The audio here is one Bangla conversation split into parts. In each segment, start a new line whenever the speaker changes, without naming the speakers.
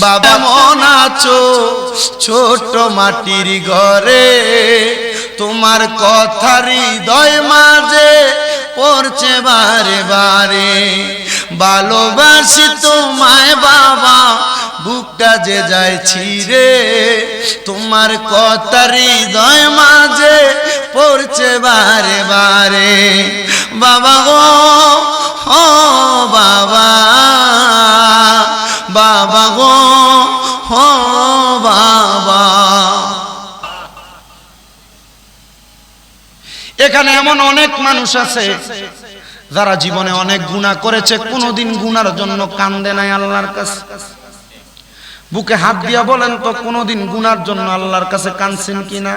বাবা মন আছো? ছোট মাটির ঘরে তোমার কথা হৃদয় মাঝে পড়ছে বারে বারে। ভালোবাসি তোমায় বাবা বুকটা যে যায় ছিঁড়ে। তোমার কথা হৃদয় মাঝে পড়ছে বারে বারে। বাবা গো ও বাবা এখানে এমন অনেক মানুষ আছে যারা জীবনে অনেক গুণা করেছে, কোনোদিন গুনার জন্য কান্দে নাই আল্লাহর কাছে। বুকে হাত দিয়া বলেন তো, কোনোদিন গুনার জন্য আল্লাহর কাছে কানছেন কিনা?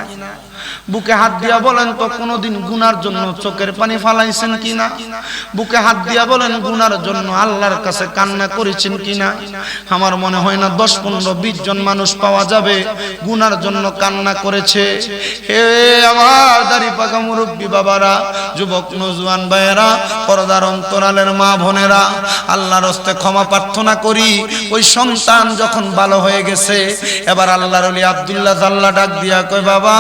বুকে হাত দিয়া বলেন তো, কোনোদিন গুনার জন্য চোখের পানি ফালাইছেন কিনা? বুকে হাত দিয়া বলেন, গুনার জন্য আল্লাহর কাছে কান্না করেছেন কিনা? আমার মনে হয় না দশ, পনেরো, বিশ জন মানুষ পাওয়া যাবে গুনার জন্য কান্না করেছে। হে আমার দাড়ি পাকা মুরব্বী বাবারা, যুবক নজওয়ান ভাইয়েরা, পরদার অন্তরালের মা বোনেরা, আল্লাহর হস্তে ক্ষমা প্রার্থনা করি, ওই সন্তান যখন ভালো হয়ে গেছে, এবার আল্লাহর আব্দুল্লাহ জাল্লা ডাক দিয়া কয়, বাবা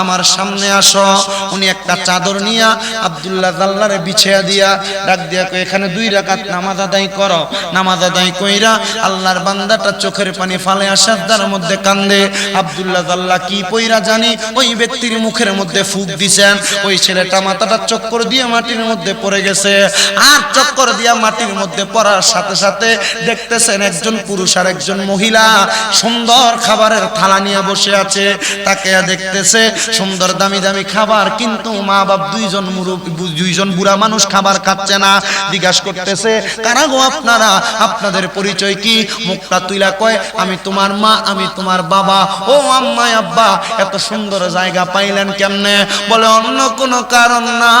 আমার সামনে আসো। উনি একটা চাদর নিয়া আব্দুল্লাহ জাল্লারে বিছিয়া দিয়া ডাক দিয়া এখানে দুই রাকাত নামাজ আদায় করো। নামাজ আদায় কইরা আল্লাহর বান্দাটা চোখের পানি ফালে আসাদার মধ্যে কান্দে। আব্দুল্লাহ জাল্লা কি পইরা জানি, ওই ব্যক্তির মুখের মধ্যে ফুক দিছেন। ওই ছেলেটা মাথাটা চক্কর দিয়ে মাটির মধ্যে পড়ে গেছে। আর চক্কর দিয়া মাটির মধ্যে পড়ার সাথে সাথে দেখতেছেন একজন পুরুষ আর একজন মহিলা সুন্দর খাবারের থালা নিয়ে বসে আছে। তাকে দেখতেছে, সুন্দর দামি দামি খাবার, কিন্তু মা বাপ দুইজন দুইজন বুড়া মানুষ খাবার খাচ্ছে না। জিজ্ঞাসা করতেছে, কারা গো আপনারা? আপনাদের পরিচয় কি? মুখটা তুইলা কয়, আমি তোমার মা, আমি তোমার বাবা। ও আম্মাই আব্বা, এত সুন্দর জায়গা পাইলেন কেমনে? বলে, অন্য কোনো কারণ না।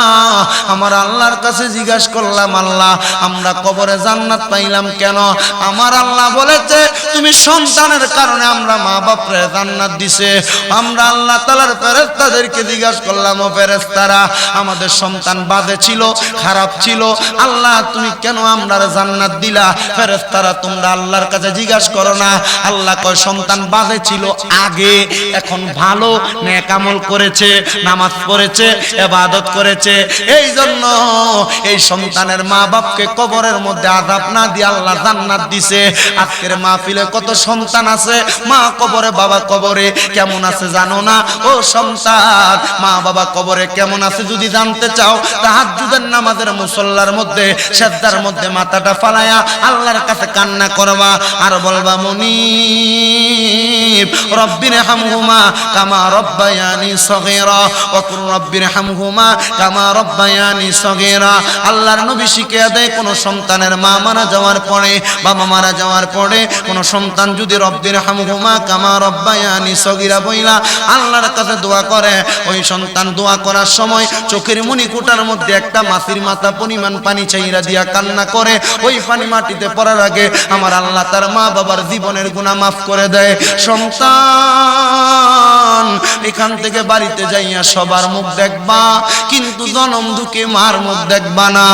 আমার আল্লাহর কাছে জিজ্ঞাসা করলাম, আল্লাহ, আমরা কবরে জান্নাত পাইলাম কেন? আমার আল্লাহ বলেছে, তুমি সন্তানের কারণে আমরা মা বাপরে জান্নাত দিছে। আমরা আল্লাহ তালার ফেরেস্তাদেরকে জিজ্ঞাসা করলাম, ও ফেরেস্তারা আমাদের সন্তান বাদে ছিল, খারাপ ছিল? আল্লাহ, তুমি কেন আমরা জান্নাত দিলা? ফেরেস্তারা তোমরা আল্লাহর কাছে জিজ্ঞাসা করো না। আল্লাহ কয়, সন্তান বাদে ছিল আগে, এখন ভালো, নেক আমল করেছে, নামাজ পড়েছে এবাদত করেছে। এই জন্য এই সন্তানের মা বাপকে কবরের মধ্যে আযাব না দিয়ে আল্লাহ জান্নাত দিছে। আজকের মাহফিলে কত সন্তান আছে? মা কবরে, বাবা কবরে, কেমন আছে জানো না? ও সন্তান মা বাবা কবরে কেমন আছে যদি জানতে চাও তাহাজ্জুদের নামাজের মুসল্লার মধ্যে সেদ্দার মধ্যে মাথাটা ফালায়া আল্লাহর কাছে কান্না করবা আর বলবা মুনিব রব্বির হামহুমা কামা রব্বায়ানি সগীরা ওয়া কুর রব্বির হামহুমা কামা রব্বায়ানি সগীরা। আল্লাহর নবী শিখিয়ে দেয় কোন সন্তানের মা মারা যাওয়ার পরে বাবা মারা যাওয়ার পরে কোন সন্তান যদি রব্বির হামহুমা কামা রব্বায়ানি সগীরা বইলা আল্লাহর কাছে দোয়া করে। ওই সন্তান দোয়া করার সময় চোখের মণিকুটার মধ্যে একটা মাসির মাথা পরিমাণ পানি চাইরা দিয়া কান্না করে। ওই পানি মাটিতে পড়ার আগে আমার আল্লাহ তার মা বাবার জীবনের গুণা মাফ করে দেয়। সন্তান! এখান থেকে বাড়িতে যাইয়া সবার মুখ দেখবা, কিন্তু জনম দুঃখে মার মুখ দেখবা না।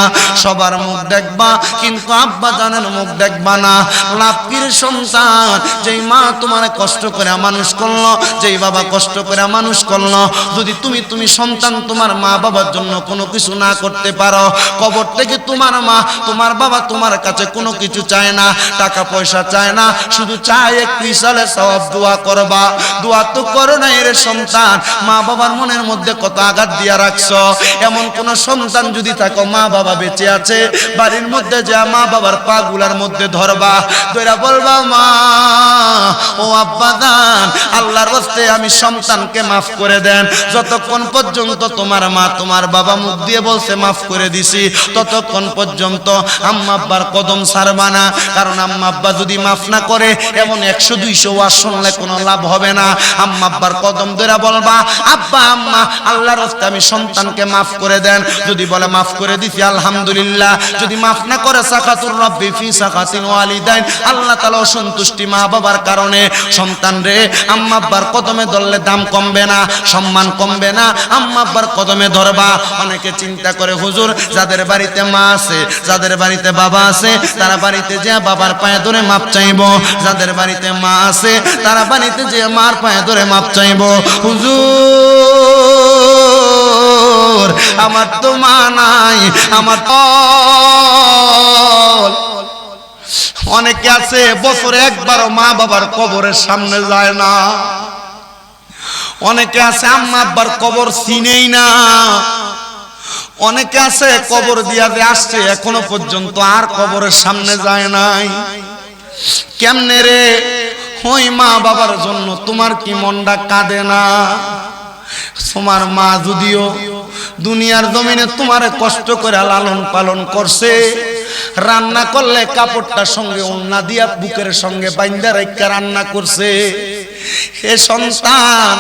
সবার মুখ দেখবা, কিন্তু আব্বা জানের মুখ দেখবা না। লাভকির সন্তান, যেই মা তোমার কষ্ট করে মানুষ করল, যেই বাবা কষ্ট করে মানুষ করল, যদি তুমি তুমি সন্তান তোমার মা বাবার জন্য কোনো কিছু না করতে পারো, কবর থেকে তোমার মা, তোমার বাবা তোমার কাছে কোনো কিছু চায় না, টাকা পয়সা চায় না, শুধু চায় একটু ইসালে সব দোয়া করবা। দোয়া তো করো না এর সন্তান। মা বাবার মনের মধ্যে কত আঘাত দিয়া রাখছো? এমন কোন সন্তান যদি থাকো, মা বাবা বেঁচে আছে, বাড়ির মধ্যে যা মা বাবার পা গুলার মধ্যে ধরবা ধরা বলবা, মা, ও আব্বা দান আল্লাহর হস্তে আমি সন্তানকে মাফ করে দেন। যতক্ষণ পর্যন্ত তোমার মা তোমার বাবা মুখ দিয়ে বলছে, মাফ করে দিছি, ততক্ষণ পর্যন্ত আম্মা আব্বার কদম ছাড়বা না। কারণ আম্মা আব্বা যদি মাফ না করে, এমন একশো, দুইশো ওয়াজ শুনলে কোনো লাভ হবে না। আম্মা আব্বার কদম ধরে বলবা, আব্বা, আম্মা, আল্লাহর রাস্তায় আমি সন্তানকে মাফ করে দেন। যদি বলে, মাফ করে দিছি, আলহামদুলিল্লাহ। যদি মাফ না করে, সাকাতুর রব্বি ফি সাকাতিল ওয়ালিদাইন। আল্লাহ তাআলা অসন্তুষ্টি মা বাবার কারণে, সন্তান রে, আম্মা আব্বার কদমে ধরলে দাম কমবে না, সম্মান কমবে না, আম্মা আব্বার কদমে ধরবা। অনেকে চিন্তা করে, হুজুর, যাদের বাড়িতে মা আছে, যাদের বাড়িতে বাবা আছে, তারা বাড়িতে যে বাবার পায়ে ধরে মাপ চাইব। যাদের বাড়িতে মা আছে, তারা বাড়িতে যে মার পায়ে ধরে মাপ চাইব। হুজুর, আমার তো মা নাই আমার অনেকে আছে, বছরে একবারও মা বাবার কবরের সামনে যায় না। অনেকে আছে, আম্মা আব্বার কবর চিনেই না। অনেকে আছে, কবর দিয়া যে আসছে, এখনও পর্যন্ত আর কবরের সামনে যায় নাই। কেমনে রে? ওই মা বাবার জন্য তোমার কি মনটা কাঁদে না? তোমার মা যদিও দুনিয়ার জমিনে তোমার কষ্ট করে লালন পালন করছে, রান্না করলে কাপড়টার সঙ্গে ওন্না দিয়া বুকের সঙ্গে বাইন্দা রাইকা রান্না করছে। হে সন্তান,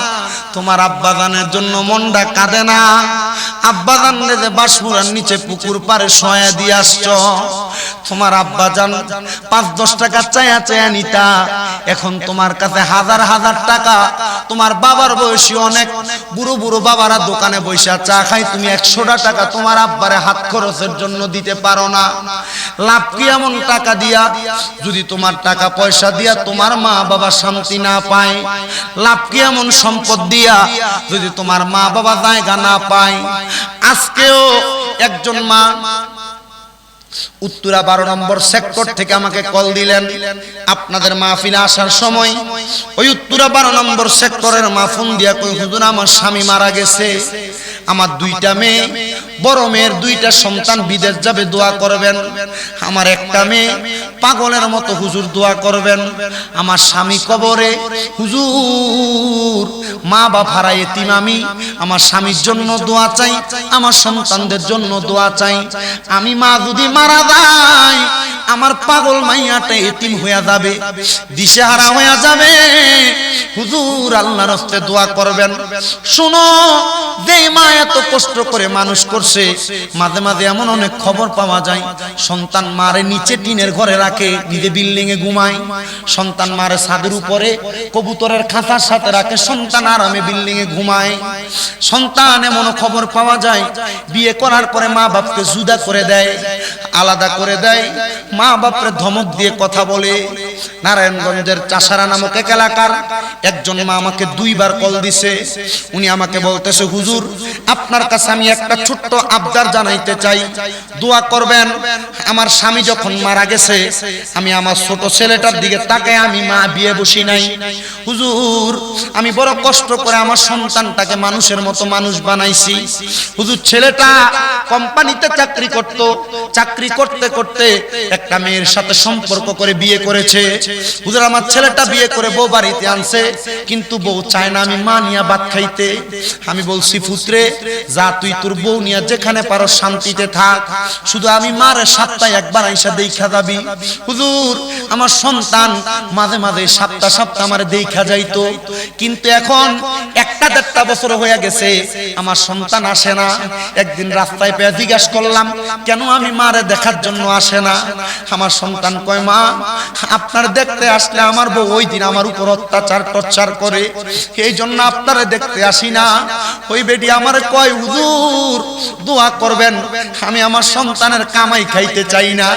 তোমার আব্বাদানের জন্য মনটা কাঁদে না। আব্বাদান যে বাসমুরার নিচে পুকুর পারে সয়া দিয়ে আসছ, তোমার আব্বা জান পাঁচ, দশ টাকা চায়া চায়া নিতা। এখন তোমার কাছে হাজার হাজার টাকা। তোমার বাবার বয়সী অনেক। বুড়ো বুড়ো বাবারা দোকানে বৈশা চা খাই তুমি একশোটা টাকা তোমার আব্বারে হাত খরচের জন্য দিতে পারো না। লাভ কি এমন টাকা দিয়া? যদি তোমার টাকা পয়সা দিয়া তোমার মা বাবা শান্তি না পায় লাভ কি এমন সম্পদ দিয়া যদি তোমার মা বাবা জায়গা না পায়? আজকেও একজন মা উত্তরা বারো নম্বর সেক্টর থেকে আমাকে কল দিলেন। আপনাদের মাহফিলে আসার সময় ওই উত্তরা বারো নম্বর সেক্টরের মা ফোন দিয়া কই, হুজুর, আমার স্বামী মারা গেছে। আমার দুইটা মেয়ে, বড় মেয়ের দুইটা সন্তান বিদেশ যাবে, দোয়া করবেন। আমার একটা মেয়ে, পাগলের মতো হুজুর, দোয়া করবেন। আমার স্বামী কবরে, হুজুর, মা বাপ হারাই এতিম আমি। আমার স্বামীর জন্য দোয়া চাই, আমার সন্তানদের জন্য দোয়া চাই। আমি মা যদি মারা যায়। আমার পাগল মাইয়াটা এতিম হইয়া যাবে, দিশেহারা হইয়া যাবে। হুজুর আল্লাহর হস্তে দোয়া করবেন। শোনো, যে মা এত কষ্ট করে মানুষ করছে, মাঝে মাঝে এমন অনেক খবর পাওয়া যায়। সন্তান মারে নিচে টিনের ঘরে রাখে, নিজে বিল্ডিং এ ঘুমায়। সন্তান মারে ছাদের উপরে, কবুতরের খাঁচার সাথে রাখে, সন্তান আরামে বিল্ডিং এ ঘুমায়। সন্তান এমন খবর পাওয়া যায়, বিয়ে করার পরে মা বাপকে জুদা করে দেয়, আলাদা করে দেয়। মা বাপরে ধমক দিয়ে কথা বলে, নারায়ণগঞ্জের চাষারা নামক এক এলাকার একজন মা আমাকে দুইবার কল দিছে। উনি আমাকে বলতেছে, হুজুর, আপনার কাছে আমি একটা ছোট্ট আবদার জানাইতে চাই। দোয়া করবেন, আমার স্বামী যখন মারা গেছে, আমি আমার ছোট ছেলেটার দিকে তাকে আমি মা বিয়ে বসি নাই। হুজুর, আমি বড় কষ্ট করে আমার সন্তানটাকে মানুষের মতো মানুষ বানাইছি। হুজুর, ছেলেটা কোম্পানিতে চাকরি করত। চাকরি করতে করতে একটা মেয়ের সাথে সম্পর্ক করে বিয়ে করেছে। হুজুর, আমার ছেলেটা বিয়ে করে বউ বাড়িতে আনছে, কিন্তু বউ চায় না আমি মা নিয়া ভাত খাইতে। আমি বলছি, পুত্রে, যা তুই তোর বউ নিয়া যেখানে পারো শান্তিতে থাক। শুধু আমি মার সপ্তাহে একবার আইসা দেখা যাবি। হুজুর, আমার সন্তান মাঝে মাঝে সপ্তাহ সপ্তাহ আমার দেখা যাইতো। কিন্তু এখন বছর হয়ে গেছে, আমার সন্তান আসে না। একদিন রাস্তায় পেয়ে জিজ্ঞাসা করলাম, কেন আমি মারে দেখার জন্য আসে না? আমার সন্তান কয়, মা, আপনার দেখতে আসলে আমার বউ ওই দিন আমার উপর অত্যাচার, টর্চার করে। এই জন্য আপনারা দেখতে আসি না। ওই বেটি আমার কয়, হুজুর, দোয়া করবেন, আমি আমার সন্তানের কামাই খাইতে চাই না।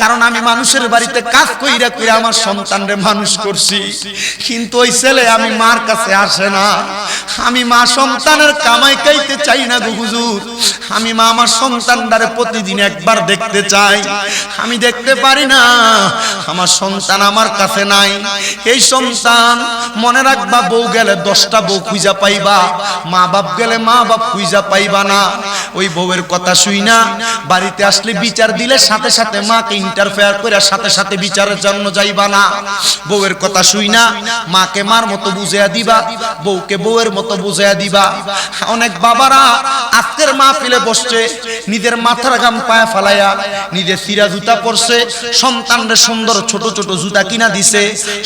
কারণ আমি মানুষের বাড়িতে কাজ কইরা কইরা আমার সন্তানরে মানুষ করছি। কিন্তু ওই ছেলে আমি মার কাছে আসে না। আমি মা সন্তানের কামাই খাইতে চাই না গো হুজুর। আমি মা আমার সন্তানটারে প্রতিদিন একবার দেখতে চাই। আমি দেখতে পারি না, আমার সন্তান আমার কাছে নাই। এই সন্তান মনে রাখবা, বউ গেলে দশটা বউ খুঁজা পাইবা। মা বাপ গেলে মা বাপ খুঁজা পাইবা না। ওই বউয়ের কথা শুই না। বাড়িতে আসলে বিচার দিলে সাথে সাথে মাকে ইন্টারফেয়ার করে সাথে সাথে বিচারের জন্য যাইবা না। বউয়ের কথা শুই না। মাকে মার মতো বুঝাইয়া দিবা। বউকে বউয়ের মতো বুঝাইয়া দিবা। অনেক বাবারা আজকের মাহফিলে বসছে, নিজের মাথার ঘাম পায়ে ফালাইয়া নিজের সিরা জুতা পরছে, সন্তানরে সুন্দর ছোট ছোট জুতা কিনা দিছে।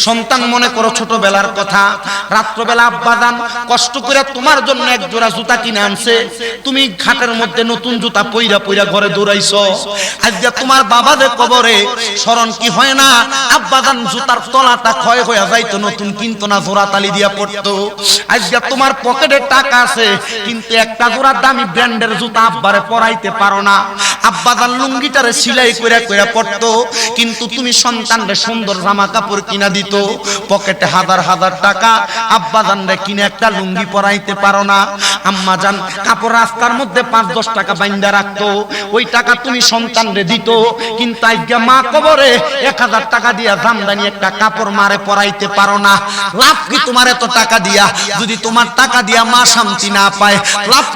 সন্তান মনে করো ছোটবেলার কথা, রাত্রবেলা আব্বাদান কষ্ট করে তোমার জন্য এক জোড়া জুতা কিনে আনছে। তুমি ঘাটের মধ্যে নতুন জুতা পইরা পইরা ঘরে দৌড়াইছো। আজকে তোমার বাবাদের কবরে স্মরণ কি হয় না আব্বাদান জুতার তলাটা ক্ষয় হয়ে যাইতো, নতুন কিনতো না জোড়া তালি দিয়া পড়তো। আজকে তোমার পকেটে টাকা আছে, কিন্তু একটা জোড়া দামি ব্র্যান্ডের জুতা আব্বারে পরাইতে পারো না। আব্বাদান লুঙ্গিটারে সিলাই কইরা কইরা পড়তো কিন্তু তুমি সন্তানরে সুন্দর জামা কাপড় কিনা দিত। পকেটে হাজার হাজার টাকা আব্বাজান রে কিনে একটা লুঙ্গি পরাইতে পারো না। আম্মা জান কাপড় রাস্তার মধ্যে পাঁচ দশ টাকা বাইন্দা রাখতো। ওই টাকা তুমি সন্তান রে দিত, কিন্তু আজকে মা কবরে এক হাজার টাকা দিয়া জামদানি একটা কাপড় মারে পরাইতে পারো না। লাভ কি তোমার এত টাকা দিয়া? যদি তোমার টাকা দিয়া মা শান্তি না পায়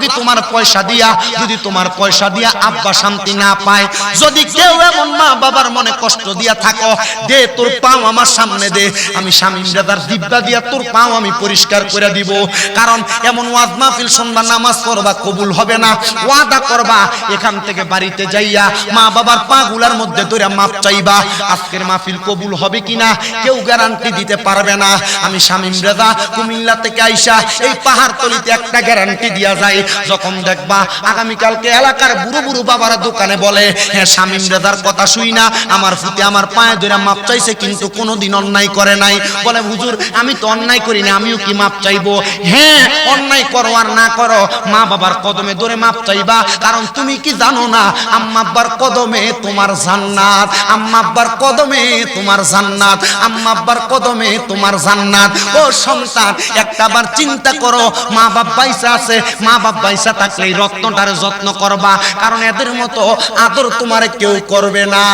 কি তোমার পয়সা দিয়া, যদি তোমার পয়সা দিয়া আব্বা শান্তি না পায়, যদি কেউ এমন মা বাবার মনে কষ্ট দিয়া থাকো, দে তোর পাও আমার সামনে দে, আমি স্বামী দাদার দিব্যা দিয়া তোর পাও আমি পরিষ্কার করে দিব। কারণ এমন ওয়াজ মাহফিল শুনবা নামাজ পড়বা কবুল হবে না, ওয়াদা করবা, এখান থেকে বাড়িতে যাইয়া মা বাবার পা গুলার মধ্যে ধরে মাপ চাইবা, আজকের মাহফিল কবুল হবে কিনা, কেউ গ্যারান্টি দিতে পারবে না। আমি শামীম রেজা কুমিল্লা থেকে আইসা এই পাহাড় তলিতে একটা গ্যারান্টি দিয়া যায়। যখন দেখবা আগামীকালকে এলাকার বুড়ো বুড়ো বাবারা দোকানে বলে হ্যাঁ শামীম রেজার কথা শুই না। আমার ফুতে আমার পায়ে ধরে মাপ চাইছে, কিন্তু কোনোদিন অন্যায় করে নাই। বলে, হুজুর, আমি তো অন্যায় করি না, আমিও কি মাপ চাইব? হ্যাঁ অন্যায় করো আর না করো। মা বাবার কদমে ধরে মাপ চাইবা, কারণ তুমি কি জানো না, আম্মা আব্বার কদমে তোমার জান্নাত, আম্মা আব্বার কদমে তোমার জান্নাত, আম্মা আব্বার কদমে তোমার জান্নাত। ও সন্তান, একটা বার চিন্তা করো মা বাপ বাইসা আছে মা বাপ বাইসা থাকলে রত্নটার যত্ন করবা, কারণ এদের মতো আদর তোমার কেউ করবে না।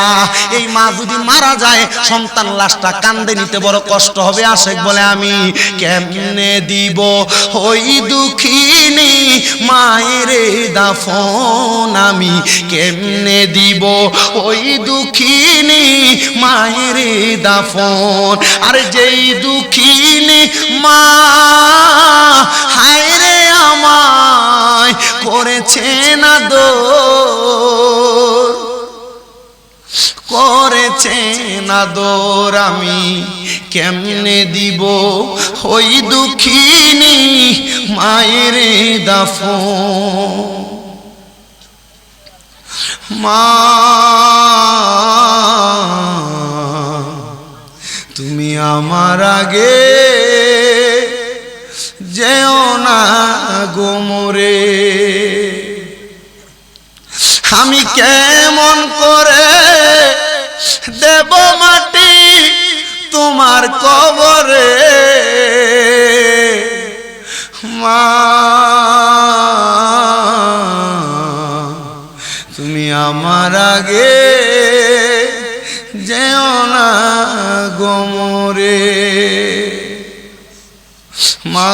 এই মা যদি মারা যায়, সন্তান লাশটা কান্দে নিতে বড় কষ্ট হবে, আশেক বলে আমি কেমনে দিব? ওই দুঃখিনী মায়ের দাফন আমি কেমনে দিব? ওই দুঃখিনী মায়ের দাফন, আর যেই দুঃখিনী মা হায় রে আমায় করেছে না দো করেছে না দোর আমি কেমনে দিব? ওই দুঃখিনী মায়ের দাফ মা, তুমি আমার আগে যেও না গোমরে আমি কেমন করে দেব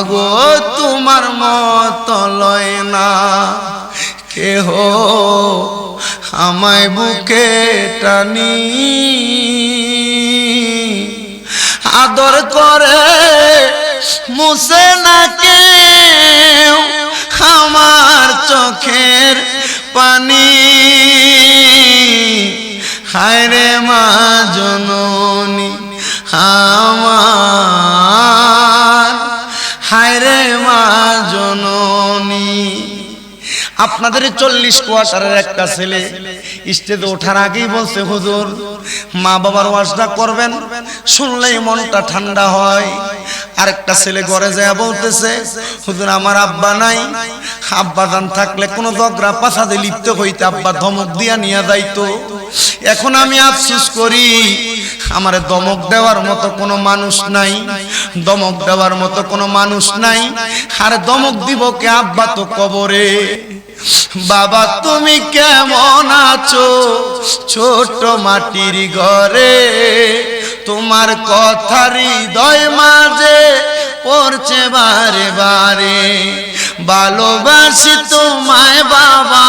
মাগো, তোমার মত লয় না। কেহ আমায় বুকে টানি। আদর করে মুছে না কেউ আমার চোখের পানি। হায় রে মা জননী। আপনাদের চল্লিশ কোয়ার্টারের একটা ছেলে স্টেজে ওঠার আগেই বলছে, হুজুর, মা বাবার ওয়াশটা করবেন, শুনলেই মনটা ঠান্ডা হয়। আরেকটা ছেলে ঘরে যায় বলতেছে, হুজুর, আমার আব্বা নাই। আব্বা দান থাকলে কোনো দগরা পাশাদে লিপ্ত হইতে আব্বা ধমক দিয়া নিয়ে যাইতো। এখন আমি আফসুস করি, আমার দমক দেওয়ার মতো কোনো মানুষ নাই, দমক দেওয়ার মতো কোনো মানুষ নাই, আর দমক দিব কে আব্বা তো কবরে? বাবা, তুমি কেমন আছো ছোট মাটির ঘরে? তোমার কথা হৃদয় মাঝে পড়ছে বারে বারে। ভালোবাসি তোমায় বাবা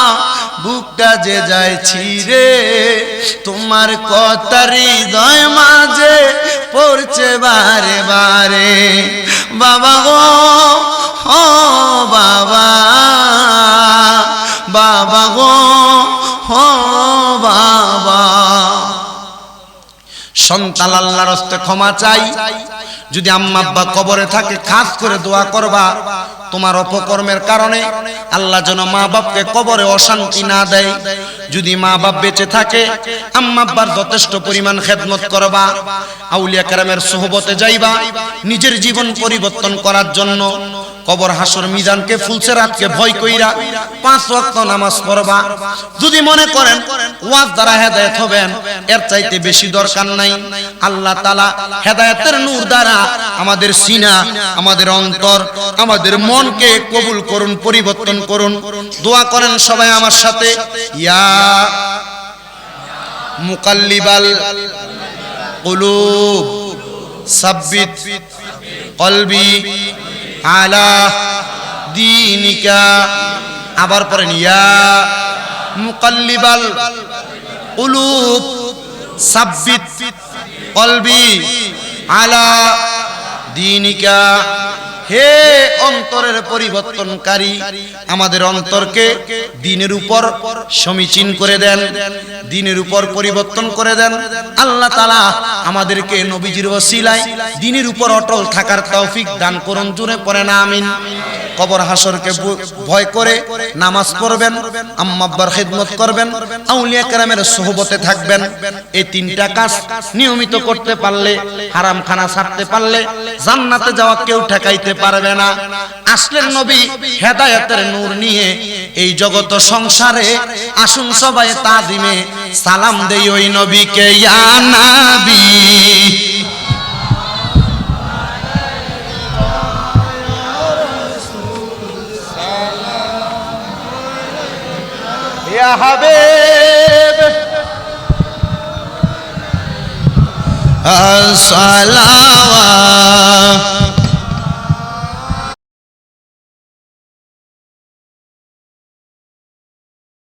বুকটা যে যায় ছিড়ে, তোমার কথা হৃদয় মাঝে পড়ছে বারে বারে। বাবা গো, ও বাবা বাবা গো, ও সন্তান আল্লাহর হস্তে ক্ষমা চাই। যদি আম্মা আব্বা কবরে থাকে, খাস করে দোয়া করবা। তোমার অপকর্মের কারণে আল্লাহ যেন মা বাপকে কবরে অশান্তি না দেয়। যদি মা বাপ বেঁচে থাকে, আম্মা আব্বার যথেষ্ট পরিমাণ খেদমত করবা। আউলিয়া কেরামের সোহবতে যাইবা, নিজের জীবন পরিবর্তন করার জন্য। কবর হাসর মিজানকে ফুলছে রাতকে ভয় কইরা পাঁচ ওয়াক্ত নামাজ পড়বা। যদি মনে করেন ওয়াজ দ্বারা হেদায়েত হবেন, এর চাইতে বেশি দরকার নাই। আল্লাহ তাআলা হেদায়েতের নূর দ্বারা আমাদের সিনা, আমাদের অন্তর, আমাদের মনকে কবুল করুন, পরিবর্তন করুন। দোয়া করেন সবাই আমার সাথে। ইয়া মুকাল্লিবাল কুলুব, সাব্বিত কলবি আলা দিনিকা। আবার পরে ইয়া মুকাল্লিবাল কুলুব সাব্বিত কলবি আলা দিনিকা। হে অন্তরের পরিবর্তনকারী, আমাদের অন্তরকে দিনের উপর সমীচীন করে দেন, দিনের উপর পরিবর্তন করে দেন। আল্লাহ তালা আমাদেরকে নবীজির ওসিলায় দিনের উপর অটল থাকার তৌফিক দান করুন জুড়ে পড়ে না, আমিন। কবর হাসরকে ভয় করে নামাজ পড়বেন আম্মাব্বার খেদমত করবেন, আউলিয়া কেরামের সোহবতে থাকবেন। এই তিনটা কাজ নিয়মিত করতে পারলে হারাম খানা ছাড়তে পারলে, জান্নাতে যাওয়া কেউ ঠেকাইতে পারবে না। আসলেন নবী হেদায়েতের নূর নিয়ে এই জগত সংসারে আসুন সবাই তাজিমে সালাম দেই ওই নবীকে, ইয়া নাবী হাবিব। আসসালাম